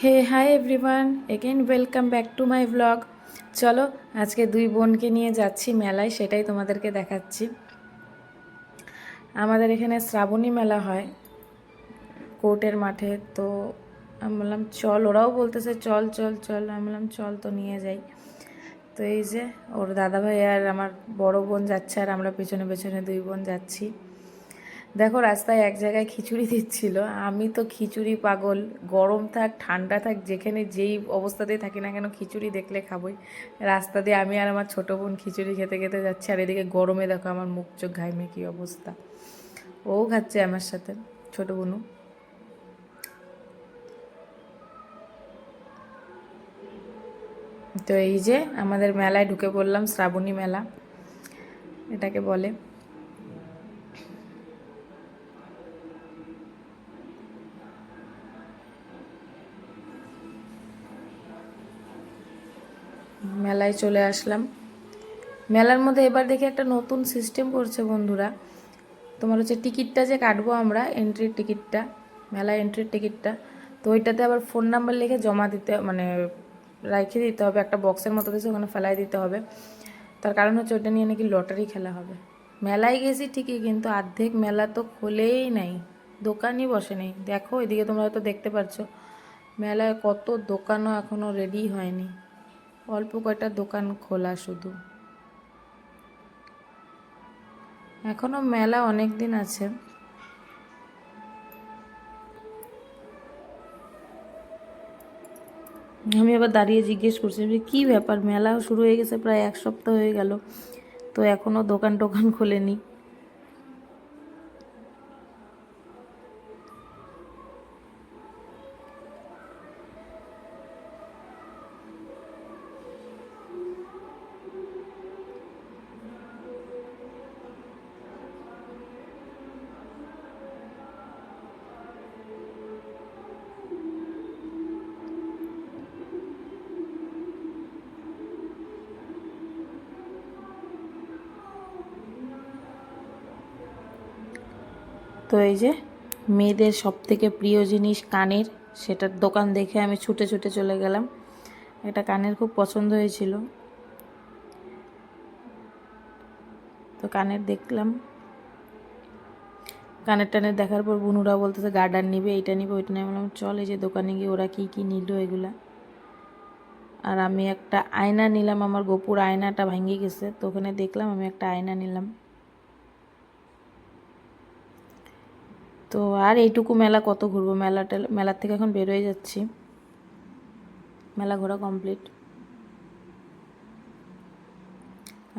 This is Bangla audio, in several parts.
Hey hi everyone again welcome back to my blog চলো, আজকে দুই বোনকে নিয়ে যাচ্ছি মেলায়, সেটাই তোমাদেরকে দেখাচ্ছি। আমাদের এখানে শ্রাবণী মেলা হয় কোর্টের মাঠে, তো আমি বললাম, চল, ওরাও বলতেছে, চল চল চল। আমি বললাম, চল তো নিয়ে যাই। তো এই যে, ওর দাদাভাই আর আমার বড় বোন যাচ্ছে, আর আমরা পেছনে পেছনে দুই বোন যাচ্ছি। দেখো, রাস্তায় এক জায়গায় খিচুড়ি দিচ্ছিল। আমি তো খিচুড়ি পাগল। গরম থাক, ঠান্ডা থাক, যেখানে যেই অবস্থাতেই থাকি না কেন খিচুড়ি দেখলে খাবই। রাস্তা দিয়ে আমি আর আমার ছোটো বোন খিচুড়ি খেতে খেতে যাচ্ছি, আর এদিকে গরমে দেখো আমার মুখ, চোখ ঘাইমে কী অবস্থা। ও খাচ্ছে আমার সাথে, ছোটো বোনও তো এই যে আমাদের মেলায় ঢুকে পড়লাম, শ্রাবণী মেলা, এটাকে বলে। মেলায় চলে আসলাম। মেলার মধ্যে এবার দেখি একটা নতুন সিস্টেম করছে বন্ধুরা। তোমার হচ্ছে টিকিটটা যে কাটবো আমরা এন্ট্রির টিকিটটা, মেলা এন্ট্রির টিকিটটা, তো ওইটাতে আবার ফোন নাম্বার লিখে জমা দিতে মানে রেখে দিতে হবে, একটা বক্সের মতো দিয়েছে ওখানে ফেলাই দিতে হবে। তার কারণ হচ্ছে ওটা নিয়ে নাকি লটারি খেলা হবে। মেলায় গেছি ঠিকই, কিন্তু অর্ধেক মেলা তো খোলেই নাই, দোকানই বসে নেই। দেখো, এদিকে তোমরা হয়তো দেখতে পাচ্ছ মেলায় কত দোকানও এখনও রেডি হয়নি। অল্প কয়টা দোকান খোলা শুধু। এখনও মেলা অনেক দিন আছে। আমি আবার দাঁড়িয়ে জিজ্ঞেস করছি যে কী ব্যাপার? মেলাও শুরু হয়ে গেছে, প্রায় এক সপ্তাহ হয়ে গেল। তো এখনও দোকান টোকান খোলেনি। তো এই যে মেয়েদের সব থেকে প্রিয় জিনিস কানের, সেটার দোকান দেখে আমি ছুটে ছুটে চলে গেলাম। এটা কানের খুব পছন্দ হয়েছিল। তো কানের দেখলাম। কানের টানের দেখার পর বুনুরা বলতেছে, গার্ডার নিবে, এইটা নিবে, ওইটা নিবে। বললাম, চল এই যে দোকানে গিয়ে ওরা কী কী নিল এগুলা? আর আমি একটা আয়না নিলাম, আমার গোপুর আয়নাটা ভেঙে গেছে। তো ওখানে দেখলাম আমি একটা আয়না নিলাম। তো আর এইটুকু মেলা কত ঘুরবো? মেলাটা, মেলার থেকে এখন বেরোয় যাচ্ছি। মেলা ঘোরা কমপ্লিট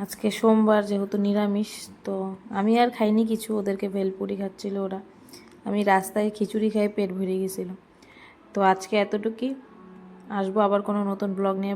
আজকে সোমবার যেহেতু নিরামিষ, তো আমি আর খাইনি কিছু। ওদেরকে ভেলপুরি খাচ্ছিল ওরা। আমি রাস্তায় খিচুড়ি খাই পেট ভরে গেছিল। তো আজকে এতটুকুই। আসব আবার কোনো নতুন ব্লগ নিয়ে।